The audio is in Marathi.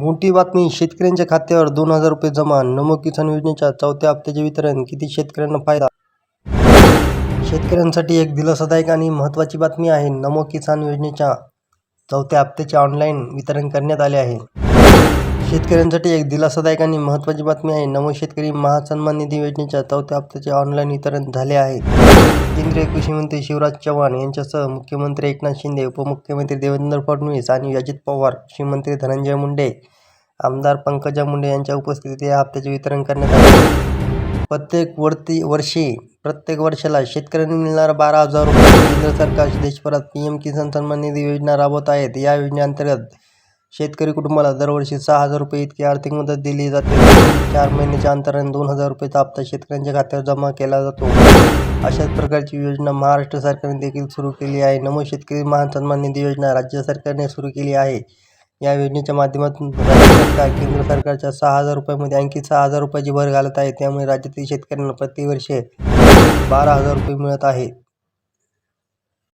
मोठी बातमी शेतकऱ्यांच्या खात्यावर दोन हजार रुपये जमा नमो किसान योजनेच्या चौथ्या हप्त्याचे वितरण किती शेतकऱ्यांना फायदा? शेतकऱ्यांसाठी एक दिलासादायक आणि महत्त्वाची बातमी आहे नमो किसान योजनेच्या चौथ्या हप्त्याचे ऑनलाईन वितरण करण्यात आले आहे. शेतकऱ्यांसाठी एक दिलासादायक आणि महत्त्वाची बातमी आहे नमो शेतकरी महासन्मान निधी योजनेच्या चौथ्या हप्त्याचे ऑनलाईन वितरण झाले आहे. केंद्रीय कृषी मंत्री शिवराज चव्हाण यांच्यासह मुख्यमंत्री एकनाथ शिंदे उपमुख्यमंत्री देवेंद्र फडणवीस आणि अजित पवार कृषीमंत्री धनंजय मुंडे आमदार पंकजा मुंडे यांच्या उपस्थितीत या हप्त्याचे वितरण करण्यात आले. प्रत्येक वर्ती वर्षी प्रत्येक वर्षाला शेतकऱ्यांनी मिळणारा बारा हजार रुपये केंद्र सरकार देशभरात पी एम किसान सन्मान निधी योजना राबवत आहेत. या योजनेअंतर्गत शेतकरी कुटुंबाला दरवर्षी सहा हजार रुपये इतकी आर्थिक मदत दिली जाते. चार महिन्याच्या अंतराने दोन हजार रुपयेचा हप्ता शेतकऱ्यांच्या खात्यावर जमा केला जातो. अशाच प्रकारची योजना महाराष्ट्र सरकारने देखील सुरू केली आहे. नमो शेतकरी महान सन्मान निधी योजना राज्य सरकारने सुरू केली आहे. या योजनेच्या माध्यमातून राज्य सरकार केंद्र सरकारच्या सहा हजार रुपयामध्ये आणखी सहा हजार रुपयाची भर घालत आहे. त्यामुळे राज्यातील शेतकऱ्यांना प्रतिवर्षे बारा हजार रुपये मिळत आहे